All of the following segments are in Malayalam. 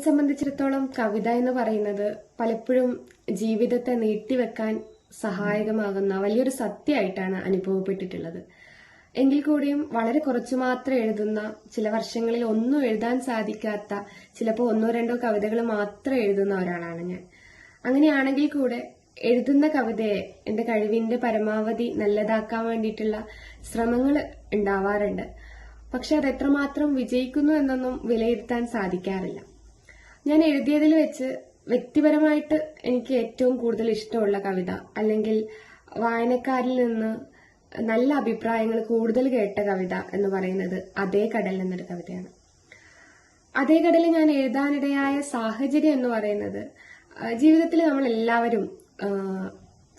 സംബന്ധിച്ചിടത്തോളം കവിത എന്ന് പറയുന്നത് പലപ്പോഴും ജീവിതത്തെ നീട്ടിവെക്കാൻ സഹായകമാകുന്ന വലിയൊരു സത്യമായിട്ടാണ് അനുഭവപ്പെട്ടിട്ടുള്ളത്. എങ്കിൽ കൂടിയും വളരെ കുറച്ചു മാത്രം എഴുതുന്ന ചില വർഷങ്ങളിൽ ഒന്നും എഴുതാൻ സാധിക്കാത്ത ചിലപ്പോൾ ഒന്നോ രണ്ടോ കവിതകൾ മാത്രം എഴുതുന്ന ഒരാളാണ് ഞാൻ. അങ്ങനെയാണെങ്കിൽ കൂടെ എഴുതുന്ന കവിതയെ എന്റെ കഴിവിന്റെ പരമാവധി നല്ലതാക്കാൻ വേണ്ടിയിട്ടുള്ള ശ്രമങ്ങൾ ഉണ്ടാവാറുണ്ട്. പക്ഷെ അത് എത്രമാത്രം വിജയിക്കുന്നു എന്നൊന്നും വിലയിരുത്താൻ സാധിക്കാറില്ല. ഞാൻ എഴുതിയതിൽ വെച്ച് വ്യക്തിപരമായിട്ട് എനിക്ക് ഏറ്റവും കൂടുതൽ ഇഷ്ടമുള്ള കവിത അല്ലെങ്കിൽ വായനക്കാരിൽ നിന്ന് നല്ല അഭിപ്രായങ്ങൾ കൂടുതൽ കേട്ട കവിത എന്ന് പറയുന്നത് അതേ കടൽ എന്നൊരു കവിതയാണ്. അതേ കടൽ ഞാൻ എഴുതാനിടയായ സാഹചര്യം എന്ന് പറയുന്നത് ജീവിതത്തിൽ നമ്മൾ എല്ലാവരും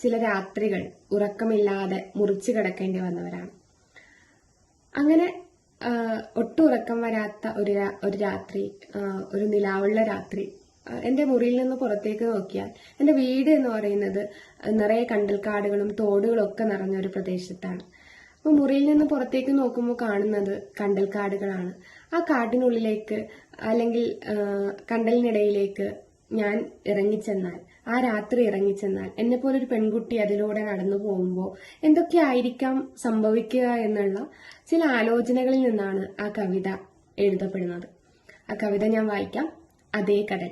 ചില രാത്രികൾ ഉറക്കമില്ലാതെ മുറിച്ചു കിടക്കേണ്ടി വന്നവരാണ്. അങ്ങനെ ഒട്ടും ഉറക്കം വരാത്ത ഒരു ഒരു രാത്രി ഒരു നിലാവുള്ള രാത്രി. എന്റെ മുറിയിൽ നിന്ന് പുറത്തേക്ക് നോക്കിയാൽ എന്റെ വീട് എന്ന് പറയുന്നത് നിറയെ കണ്ടൽക്കാടുകളും തോടുകളും ഒക്കെ നിറഞ്ഞ ഒരു പ്രദേശത്താണ്. അപ്പൊ മുറിയിൽ നിന്ന് പുറത്തേക്ക് നോക്കുമ്പോൾ കാണുന്നത് കണ്ടൽക്കാടുകളാണ്. ആ കാട്ടിനുള്ളിലേക്ക് അല്ലെങ്കിൽ കണ്ടലിനിടയിലേക്ക് ഞാൻ ഇറങ്ങിച്ചെന്നാൽ ആ രാത്രി ഇറങ്ങിച്ചെന്നാൽ എന്നെ പോലെ ഒരു പെൺകുട്ടി അതിലൂടെ നടന്നു പോകുമ്പോൾ എന്തൊക്കെയായിരിക്കാം സംഭവിക്കുക എന്നുള്ള ചില ആലോചനകളിൽ നിന്നാണ് ആ കവിത എഴുതപ്പെടുന്നത്. ആ കവിത ഞാൻ വായിക്കാം. അതേ കടൽ.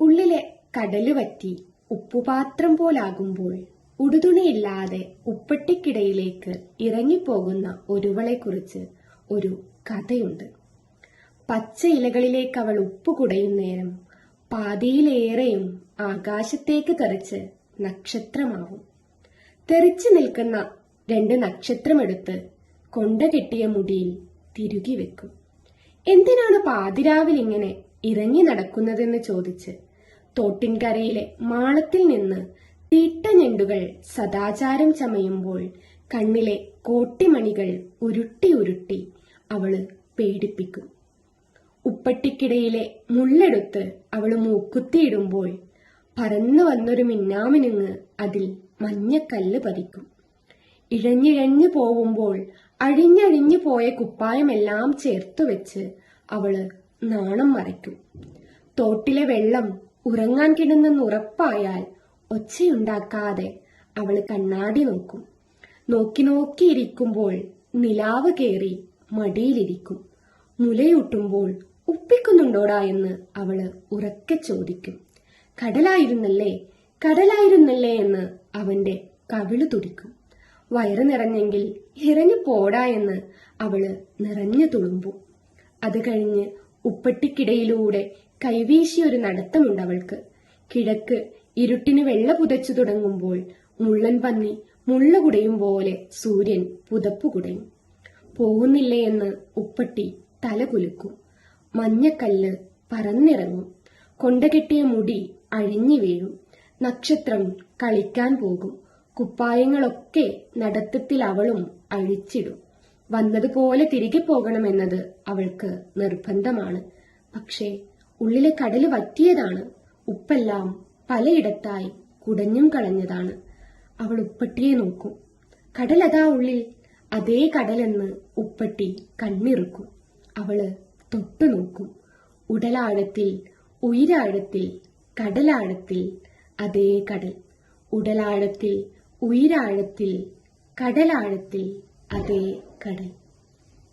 ഉള്ളിലെ കടൽ പറ്റി ഉപ്പുപാത്രം പോലാകുമ്പോൾ ഉടുതുണിയില്ലാതെ ഉപ്പട്ടിക്കിടയിലേക്ക് ഇറങ്ങിപ്പോകുന്ന ഒരുവളെക്കുറിച്ച് ഒരു കഥയുണ്ട്. പച്ച ഇലകളിലേക്ക് അവൾ ഉപ്പ് കുടയും നേരം പാതിയിലേറെയും ആകാശത്തേക്ക് തെറിച്ച് നക്ഷത്രമാവും. തെറിച്ചു നിൽക്കുന്ന രണ്ട് നക്ഷത്രമെടുത്ത് കൊണ്ട കെട്ടിയ മുടിയിൽ തിരുകി വെക്കും. എന്തിനാണ് പാതിരാവിൽ ഇങ്ങനെ ഇറങ്ങി നടക്കുന്നതെന്ന് ചോദിച്ച് തോട്ടിൻകരയിലെ മാളത്തിൽ നിന്ന് തീട്ടഞ്ഞെണ്ടുകൾ സദാചാരം ചമയുമ്പോൾ കണ്ണിലെ കോട്ടിമണികൾ ഉരുട്ടി ഉരുട്ടി അവൾ പേടിപ്പിക്കും. ഉപ്പട്ടിക്കിടയിലെ മുള്ളെടുത്ത് അവൾ മൂക്കുത്തിയിടുമ്പോൾ പറന്നു വന്നൊരു മിന്നാമിനുങ്ങ് അതിൽ മഞ്ഞക്കല്ല് പതിക്കും. ഇഴഞ്ഞിഴഞ്ഞു പോവുമ്പോൾ അഴിഞ്ഞഴിഞ്ഞു പോയ കുപ്പായമെല്ലാം ചേർത്തു വെച്ച് അവൾ നാണം മറയ്ക്കും. തോട്ടിലെ വെള്ളം ഉറങ്ങാൻ കിടന്നെന്ന് ഉറപ്പായാൽ ഒച്ചയുണ്ടാക്കാതെ അവൾ കണ്ണാടി നോക്കും. നോക്കി നോക്കിയിരിക്കുമ്പോൾ നിലാവ് കയറി മടിയിലിരിക്കും. മുലയൂട്ടുമ്പോൾ ഉപ്പിക്കുന്നുണ്ടോടാ എന്ന് അവൾ ഉറക്കെ ചോദിക്കും. കടലായിരുന്നല്ലേ കടലായിരുന്നല്ലേ എന്ന് അവന്റെ കവിൾ തുടിക്കും. വയറ് നിറഞ്ഞെങ്കിൽ ഇറങ്ങി പോടാ എന്ന് അവൾ നിറഞ്ഞു തുളുമ്പും. അത് കഴിഞ്ഞ് ഉപ്പട്ടിക്കിടയിലൂടെ കൈവീശിയൊരു നടത്തമുണ്ട് അവൾക്ക്. കിഴക്ക് ഇരുട്ടിന് വെള്ള പുതച്ചു തുടങ്ങുമ്പോൾ മുള്ളൻ പന്നി മുള്ള കുടയും പോലെ സൂര്യൻ പുതപ്പ് കുടയും. പോകുന്നില്ലേ എന്ന് ഉപ്പട്ടി തല കുലുക്കും. മഞ്ഞക്കല്ല് പറന്നിറങ്ങും. കൊണ്ടകെട്ടിയ മുടി അഴിഞ്ഞു വീഴും. നക്ഷത്രം കളിക്കാൻ പോകും. കുപ്പായങ്ങളൊക്കെ നടത്തത്തിൽ അവളും അഴിച്ചിടും. വന്നതുപോലെ തിരികെ പോകണമെന്നത് അവൾക്ക് നിർബന്ധമാണ്. പക്ഷേ ഉള്ളിലെ കടൽ വറ്റിയതാണ്. ഉപ്പെല്ലാം പലയിടത്തായി കുടഞ്ഞും കളഞ്ഞതാണ്. അവൾ ഉപ്പട്ടിയെ നോക്കും. കടലതാ ഉള്ളിൽ അതേ കടലെന്ന് ഉപ്പട്ടി കണ്ണിറുക്കും. അവൾ തൊട്ടു നോക്കും ഉടലാഴത്തിൽ ഉയരാഴത്തിൽ കടലാഴത്തിൽ അതേ കടൽ. ഉടലാഴത്തിൽ ഉയരാഴത്തിൽ കടലാഴത്തിൽ അതേ കടൽ.